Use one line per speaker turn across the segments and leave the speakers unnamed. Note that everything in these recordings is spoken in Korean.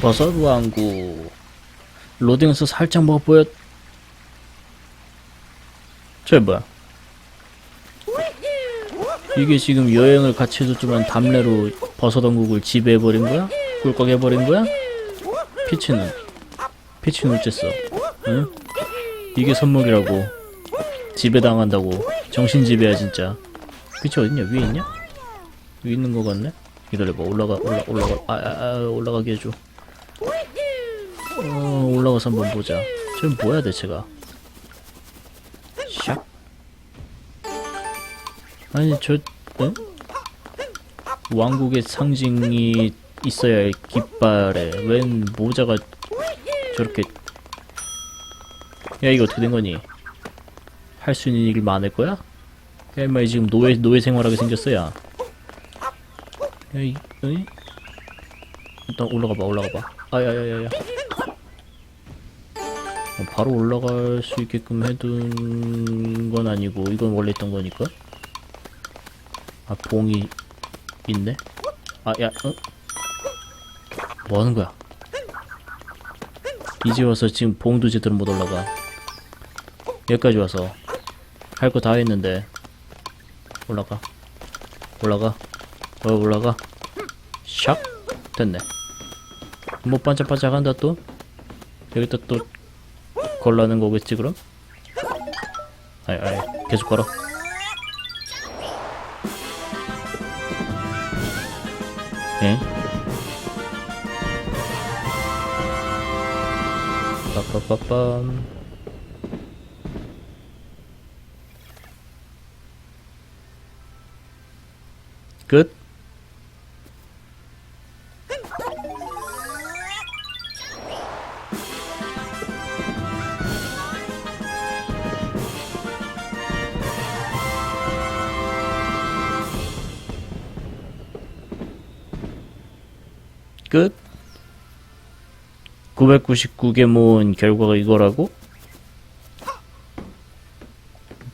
버섯 왕국 로딩에서 살짝 먹어 보였 저 뭐야 이게 지금 여행을 같이 해줬지만 담내로 버섯 왕국을 지배해버린 거야? 꿀꺽해버린 거야? 피치는 피치는 어쨌어 응? 이게 선물이라고 지배당한다고 정신지배야 진짜 피치 어딨냐 위에 있냐? 위에 있는 거 같네? 기다려봐 올라가 올라 올라가 아, 아, 아 올라가게 해줘 어 올라가서 한번 보자. 쟤는 뭐야 대체가? 샥. 아니 저 응? 왕국의 상징이 있어야 할 깃발에 웬 모자가 저렇게 야 이거 어떻게 된 거니? 할 수 있는 일 많을 거야? 야 임마 지금 노예 노예 생활하게 생겼어 야. 야이 어이? 일단 올라가 봐 올라가 봐. 아야야야야. 어, 바로 올라갈 수 있게끔 해둔 건 아니고 이건 원래 있던 거니까. 아 봉이 있네? 아야 어? 뭐 하는 거야? 이제 와서 지금 봉도 제대로 못 올라가. 여기까지 와서. 할 거 다 했는데. 올라가. 올라가. 어 올라가. 샥. 됐네. 뭐 반짝반짝한다 또? 여기다 또 걸라는 거겠지 그럼? 아이 아이 계속 걸어. 예? 빠빠빠빰. 끝끝 999개 모은 결과가 이거라고?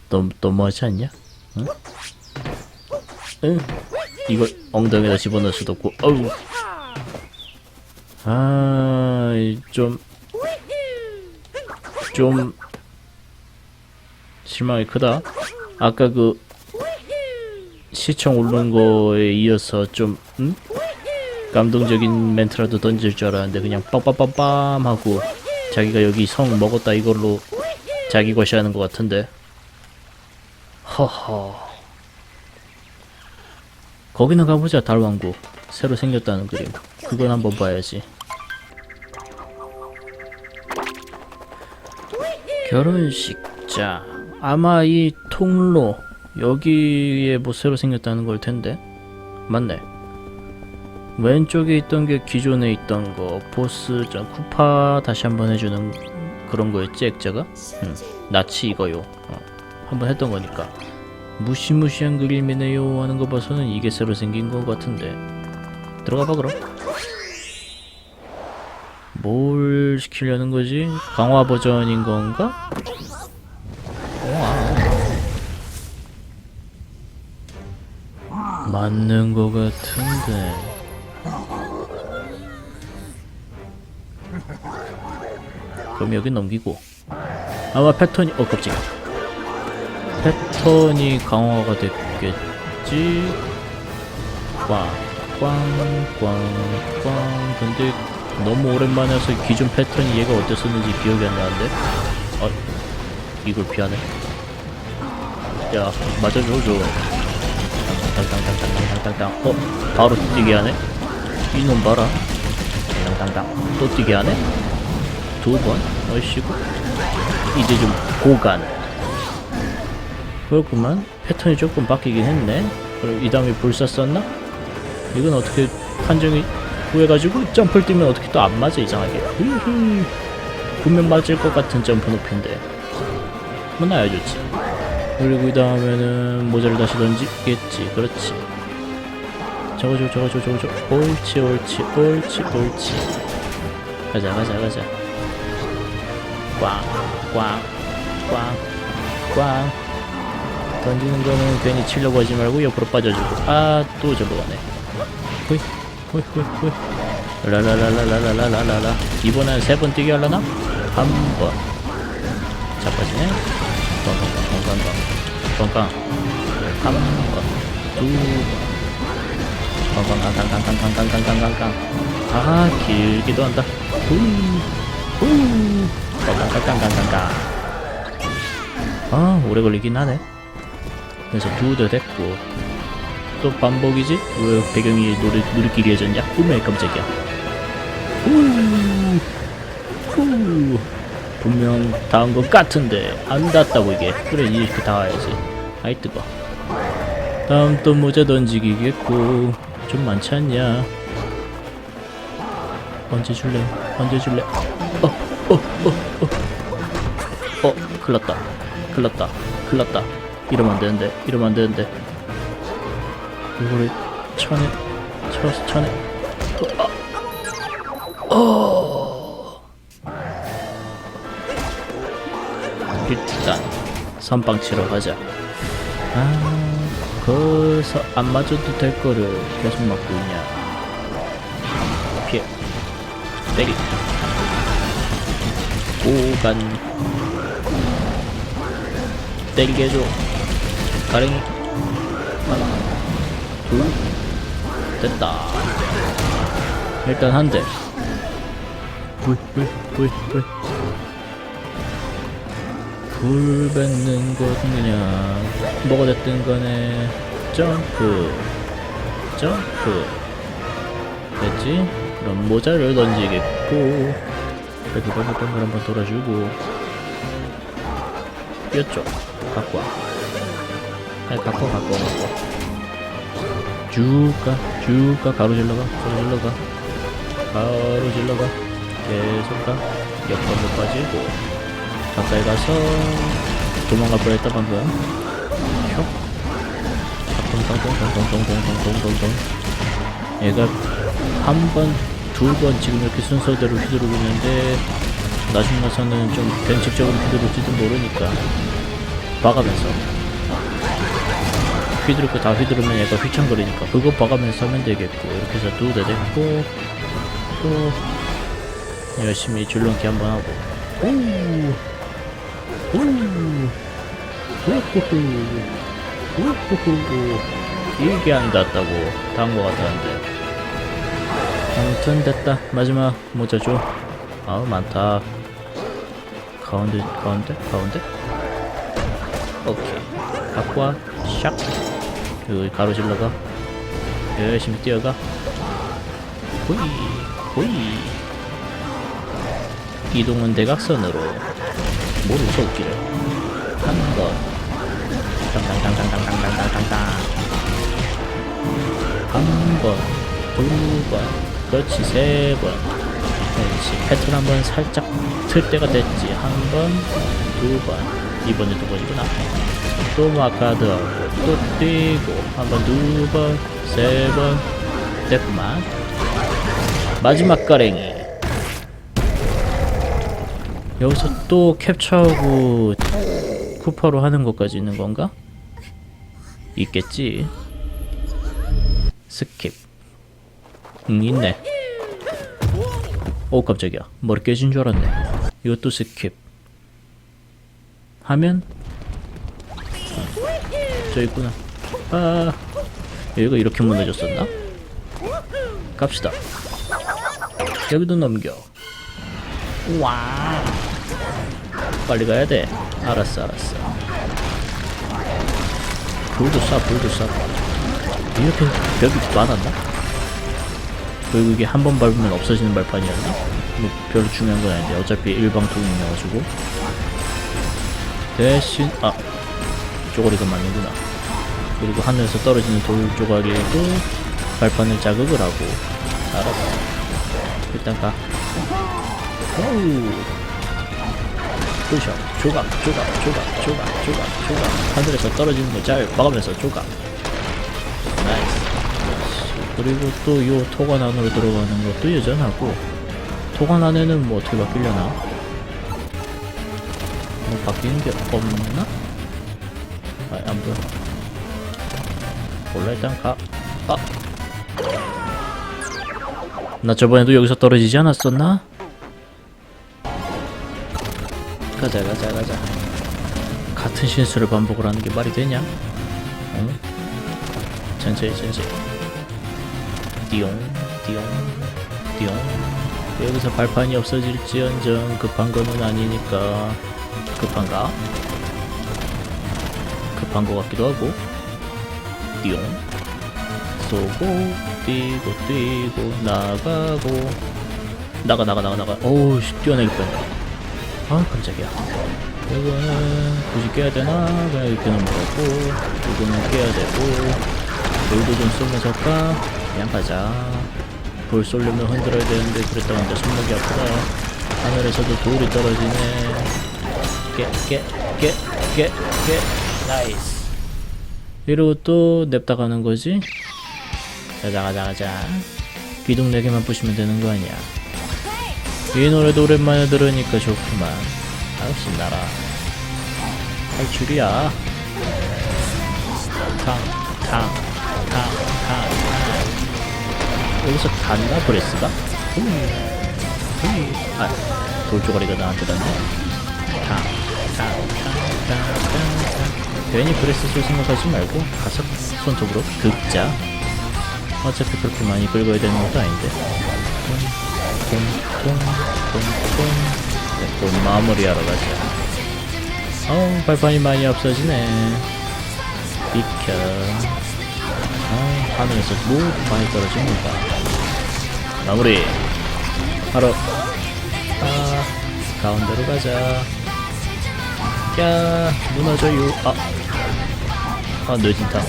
너무 너무하지 않냐? 응? 응? 이걸 엉덩이에다 집어넣을 수도 없고 어우 아, 좀, 좀, 실망이 크다. 아까 그, 시청 오르는 거에 이어서 좀, 응? 감동적인 멘트라도 던질 줄 알았는데 그냥 빰빰빰빰 하고 자기가 여기 성 먹었다 이걸로 자기 것이 하는 것 같은데. 허허. 거기나 가보자 달왕국 새로 생겼다는 그림. 그건 한번 봐야지. 결혼식 자. 아마 이 통로 여기에 뭐 새로 생겼다는 걸 텐데. 맞네 왼쪽에 있던 게 기존에 있던 거 보스전 쿠파 다시 한번 해주는 그런 거였지 액자가? 응 나치 이거요 어, 한번 했던 거니까 무시무시한 그림이네요 하는 거 봐서는 이게 새로 생긴 거 같은데 들어가 봐 그럼 뭘 시키려는 거지? 강화 버전인 건가? 우와. 맞는 거 같은데 그럼 여기 넘기고. 아마 패턴이 어 깜짝이야 패턴이 강화가 됐겠지? 꽝꽝꽝꽝. 근데 너무 오랜만에 해서 기존 패턴이 얘가 어땠었는지 기억이 안 나는데? 어 이걸 피하네. 야 맞아줘 줘. 땅땅땅땅땅땅땅땅. 어 바로 뛰게 하네 이놈 봐라. 땅땅땅 또 뛰게 하네? 두번? 어이씨고 이제 좀 고간. 그렇구만. 패턴이 조금 바뀌긴 했네. 그럼 이 다음에 불사 썼나? 이건 어떻게 판정이 구해가지고 점프를 뛰면 어떻게 또 안 맞아 이상하게. 히히 분명 맞을 것 같은 점프 높이인데. 뭐 나야 좋지. 그리고 이 다음에는 모자를 다시 던지겠지. 그렇지 저거줘 저거줘 저거줘 옳지 옳지 옳지 옳지 가자 가자 가자 꽝, 꽝, 꽝, 꽝. 던지는 거는 괜히 치려고 하지 말고 옆으로 빠져주고. 아, 또 저로 가네. 호이, 호이, 호이, 호이. 라라라라라라라라라 이번엔 세 번 뛰게 하려나? 한번 자빠지네 뻥뻥뻥뻥뻥뻥 한번 두번 깡깡깡깡깡깡깡깡깡깡깡 아 길기도 한다 후후 깡깡깡깡깡깡 아 오래 걸리긴 하네 그래서 두도 됐고 또 반복이지? 왜 배경이 노래 누리끼리 해졌냐? 꿈에 깜짝이야 후, 후. 분명 닿은 것 같은데 안 닿았다고 이게 그래 이렇게 닿아야지 아이 뜨거 다음 또 모자 던지기겠고 좀 많지 않냐? 언제 줄래? 언제 줄래? 어 어 어어어 어, 큰일났다. 큰일났다. 큰일났다. 이러면 안 되는데 이러면 안 되는데. 이거를 천에 쳐서 천에 어, 아. 일단 선빵 치러 가자. 아 거기서 안 맞아도 될 거를 계속 맞고 있냐? 피해. 때리. 오간. 때리게 해줘. 가랭이. 하나 둘. 됐다. 일단 한대. 불 불 불불 불 뱉는 것 그냥. 뭐가 됐든 간에 점프. 점프. 됐지? 그럼 모자를 던지겠고. 동글동글 한번 돌아주고. 이쪽. 갖고 와. 아니 갖고 와, 갖고 와, 갖고 와. 쭉가 쭉가 가로질러가 가로질러가. 가로질러가. 계속 가. 옆으로 빠지고 가까이 가서 도망갈 뻔했다 방금. 슉. 동동동동동동동동동동. 얘가 한 번, 두 번 지금 이렇게 순서대로 휘두르고 있는데 나중 가서는 좀 변칙적으로 휘두를지도 모르니까 봐가면서. 휘두를 거다 휘두르면 얘가 휘청거리니까 그거 봐가면서 하면 되겠고 이렇게 해서 두 대 됐고 또 열심히 줄넘기 한번 하고. 오! 오 우후후 우후후 이게 안 닿았다고 닿은 것 같았는데. 아무튼 됐다. 마지막 모자 줘. 아우 많다. 가운데 가운데 가운데? 오케이. 갖고 와샥. 여기 가로질러가. 열심히 뛰어가. 호이 호이. 이동은 대각선으로 뭘 웃어웃기래 한번. 땅땅땅땅땅땅땅땅땅 한 번 두 번 그렇지 세 번 그렇지 패턴 한 번 살짝 틀 때가 됐지 한 번 두 번 이번에 두 번이구나 또 마카드하고 또 뛰고 한 번 두 번 세 번 됐구만 마지막 가랭이 여기서 또 캡처하고 쿠퍼로 하는 것까지 있는 건가? 있겠지. 스킵. 응, 있네. 오, 깜짝이야. 머리 깨진 줄 알았네. 이것도 스킵. 하면 저 있구나. 아, 여기가 이렇게 무너졌었나? 갑시다. 여기도 넘겨. 와. 빨리 가야 돼. 알았어, 알았어. 불도 쏴, 불도 쏴. 이렇게 벽이 많았나? 그리고 이게 한 번 밟으면 없어지는 발판이었나? 뭐 별로 중요한 건 아닌데 어차피 일방통행이어가지고 대신 아 쪼가리가 맞는구나 그리고 하늘에서 떨어지는 돌 쪼가리에도 발판을 자극을 하고 알았어 일단 가 오우 부셔 조각 조각 조각 조각 조각 조각. 하늘에서 떨어지는 거 잘 막으면서 조각. 나이스. 그리고 또 요 토관 안으로 들어가는 것도 여전하고 토관 안에는 뭐 어떻게 바뀌려나? 뭐 바뀌는 게 없나? 아, 안 보여. 몰라 일단 가. 아! 나 저번에도 여기서 떨어지지 않았었나? 가자 가자 가자 같은 실수를 반복을 하는 게 말이 되냐? 응? 천천히 천천히. 띠용 띠용 띠용. 여기서 발판이 없어질지언정 급한 거는 아니니까. 급한가? 급한 거 같기도 하고. 띠용. 쏘고 뛰고 뛰고 나가고. 나가 나가 나가 나가. 어우 씨, 뛰어내릴 뻔했다 아 깜짝이야. 이거는 굳이 깨야 되나? 그냥 이렇게 넘어가고 이거는 깨야 되고 돌도 좀 쏘면서 할까? 그냥 가자. 돌 쏘려면 흔들어야 되는데 그랬다가 이제 손목이 아프다. 하늘에서도 돌이 떨어지네. 깨 깨 깨 깨 깨. 나이스. 이러고 또 냅다 가는 거지? 가자 가자 가자. 기둥 4개만 부시면 되는 거 아니야 이 노래도 오랜만에 들으니까 좋구만. 아우 신나라. 탈출이야. 탕탕탕 탕 탕 여기서 갔나 브레스가? 후이 후이 아 돌조가리가 나한테 닿네. 탕 탕 탕 탕 탕 괜히 브레스 쓸 생각하지 말고 가서 손톱으로 긁자. 어차피 그렇게 많이 긁어야 되는 것도 아닌데 네, 또 마무리하러 가자 어우 발판이 많이 없어지네 비켜 아 하늘에서 뭐 많이 떨어집니다 마무리 바로 아 가운데로 가자 야 무너져요 아, 아 늦은다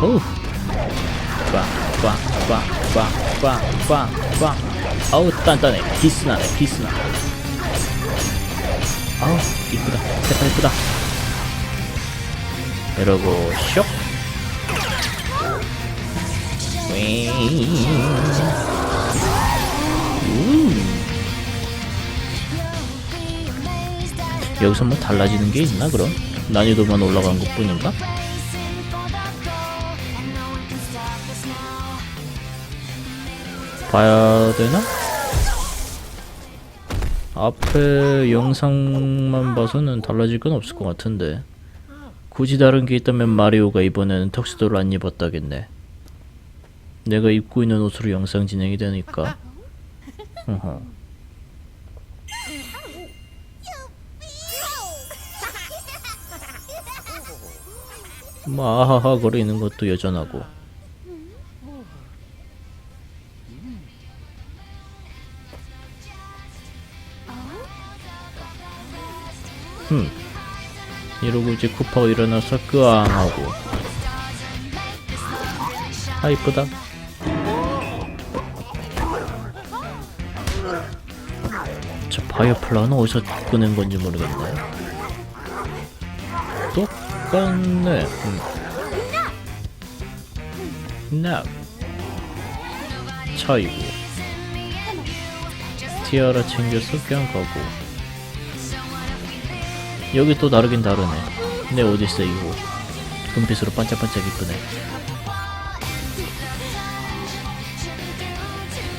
어우 꽝 꽝 꽝 꽝 꽝 꽝 꽝 아우 단단해. 기스나네 기스나. 아우 이쁘다. 색깔 이쁘다. 이러고 쇽 여기서 뭐 달라지는 게 있나 그럼? 난이도만 올라간 것 뿐인가? 봐야 되나? 앞에 영상만 봐서는 달라질 건 없을 것 같은데 굳이 다른 게 있다면 마리오가 이번에는 턱시도를 안 입었다겠네 내가 입고 있는 옷으로 영상 진행이 되니까. 뭐 아하하 거리는 것도 여전하고 흠. 이러고 이제 쿠파가 일어나서 끄앙하고. 아 이쁘다. 저 파이어플라는 어디서 꺼낸 건지 모르겠네. 똑같네. 음. 납 차이고. 티아라 챙겨서 그냥 가고 여기 또 다르긴 다르네. 내 어딨어 이거 금빛으로 반짝반짝 이쁘네.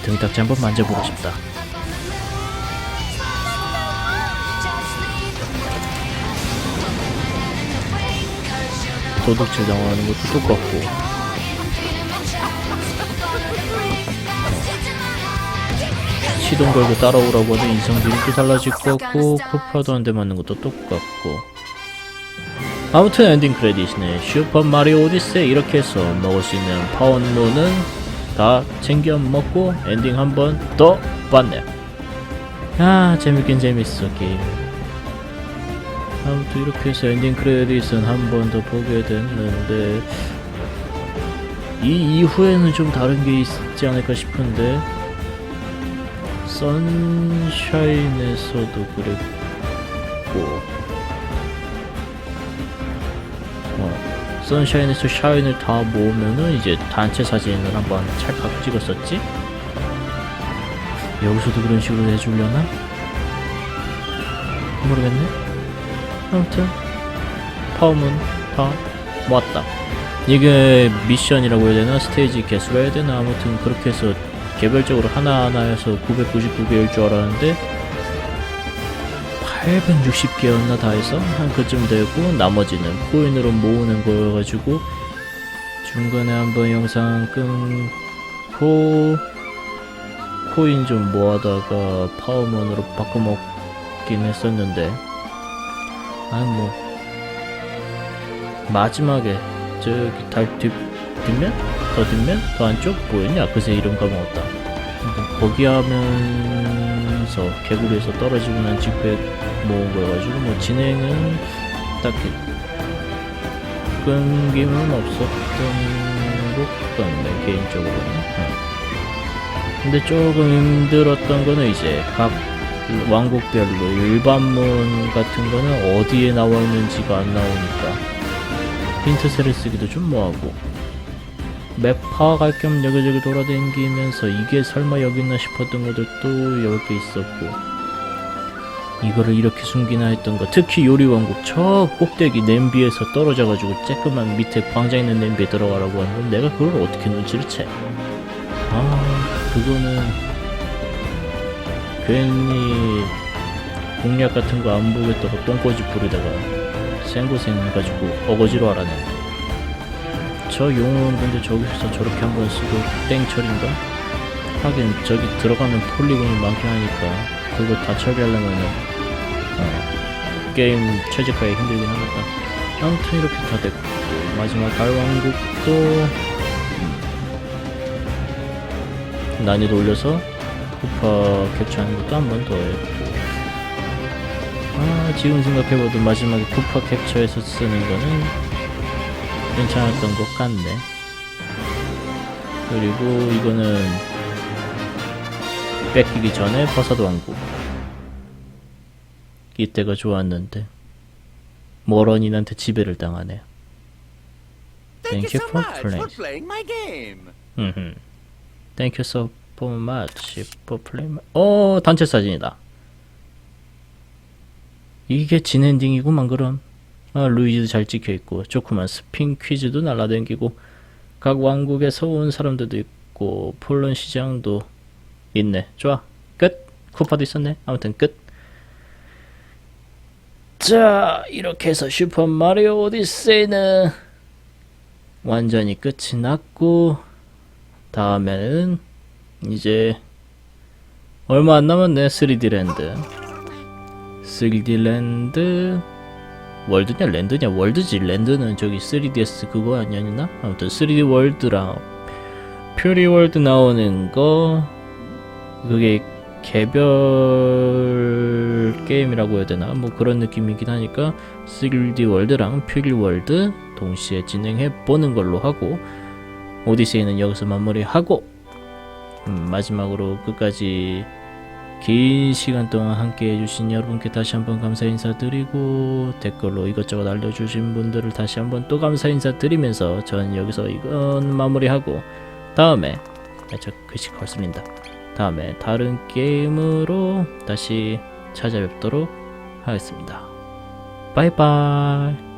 등딱지 한번 만져보고 싶다. 도둑질 당하는 것도 똑같고 시동 걸고 따라오라고 하는 인성들이 또 달라질 것 같고 쿠파도 한대 맞는 것도 똑같고. 아무튼 엔딩 크레딧이네. 슈퍼 마리오 오디세이 이렇게 해서 먹을 수 있는 파원로는 다 챙겨 먹고 엔딩 한 번 더 봤네. 아 재밌긴 재밌어 게임. 아무튼 이렇게 해서 엔딩 크레딧은 한 번 더 보게 됐는데 이 이후에는 좀 다른 게 있지 않을까 싶은데 선샤인에서도 그랬고 어, 선샤인에서 샤인을 다 모으면은 이제 단체 사진을 한번 찰칵 찍었었지? 여기서도 그런 식으로 해주려나? 모르겠네. 아무튼 파움은 다 모았다. 이게 미션이라고 해야 되나 스테이지 개수라 해야 되나 아무튼 그렇게 해서 개별적으로 하나하나여서 999개일 줄 알았는데 860개였나 다 해서 한 그쯤 되고 나머지는 코인으로 모으는 거여가지고 중간에 한번 영상 끊고 코인 좀 모아다가 파워먼으로 바꿔먹긴 했었는데 아뭐 마지막에 저기 달 뒷, 뒷면? 더 뒷면? 더 안쪽? 뭐였냐? 그새 이름 까먹었다 거기 하면서 개구리에서 떨어지고 난 직후에 모은 거여가지고 뭐 진행은 딱히 끊김은 없었던 것 같네 개인적으로는 응. 근데 조금 힘들었던 거는 이제 각 왕국별로 일반문 같은 거는 어디에 나와 있는지가 안 나오니까 힌트세를 쓰기도 좀 뭐하고 맵 파악할 겸 여기저기 돌아다니면서 이게 설마 여기 있나 싶었던 것들도 10개 있었고 이거를 이렇게 숨기나 했던 거 특히 요리왕국 저 꼭대기 냄비에서 떨어져가지고 쬐끄만 밑에 광장 있는 냄비에 들어가라고 하는 건 내가 그걸 어떻게 눈치를 채? 아 그거는 괜히 공략 같은 거 안 보겠다고 똥꼬집 부리다가 생고생 해가지고 어거지로 알아내 저 용은 근데 저기서 저렇게 한 번 쓰고 땡처리인가? 하긴 저기 들어가면 폴리곤이 많긴 하니까 그거 다 처리하려면은 어, 게임 최적화에 힘들긴 하겠다. 아무튼 이렇게 다 됐고 마지막 달왕국도 음, 난이도 올려서 쿠파 캡처하는 것도 한 번 더 했고 아 지금 생각해봐도 마지막에 쿠파 캡처해서 쓰는 거는 괜찮았던 것 같네 그리고 이거는 뺏기기 전에 버섯 왕국 이때가 좋았는데 모런인한테 지배를 당하네
Thank you
for
playing. my game.
음. Thank you so much for playing. my- 어 단체 사진이다. 이게 진 엔딩이구만 그럼. 아 루이즈도 잘 찍혀 있고 좋구만 스핀 퀴즈도 날라댕기고 각 왕국에서 온 사람들도 있고 폴론 시장도 있네. 좋아 끝. 쿠파도 있었네. 아무튼 끝. 자 이렇게 해서 슈퍼 마리오 오디세이는 완전히 끝이 났고 다음에는 이제 얼마 안 남았네 3D 랜드 3D 랜드 월드냐 랜드냐 월드지 랜드는 저기 3DS 그거 아니었나? 아무튼 3D 월드랑 퓨리 월드 나오는 거 그게 개별 게임이라고 해야 되나 뭐 그런 느낌이긴 하니까 3D 월드랑 퓨리 월드 동시에 진행해 보는 걸로 하고 오디세이는 여기서 마무리하고 음, 마지막으로 끝까지 긴 시간 동안 함께 해주신 여러분께 다시 한번 감사 인사드리고 댓글로 이것저것 알려주신 분들을 다시 한번 또 감사 인사드리면서 전 여기서 이건 마무리하고 다음에 아, 저 글씨 거슬린다. 다음에 다른 게임으로 다시 찾아뵙도록 하겠습니다. 바이바이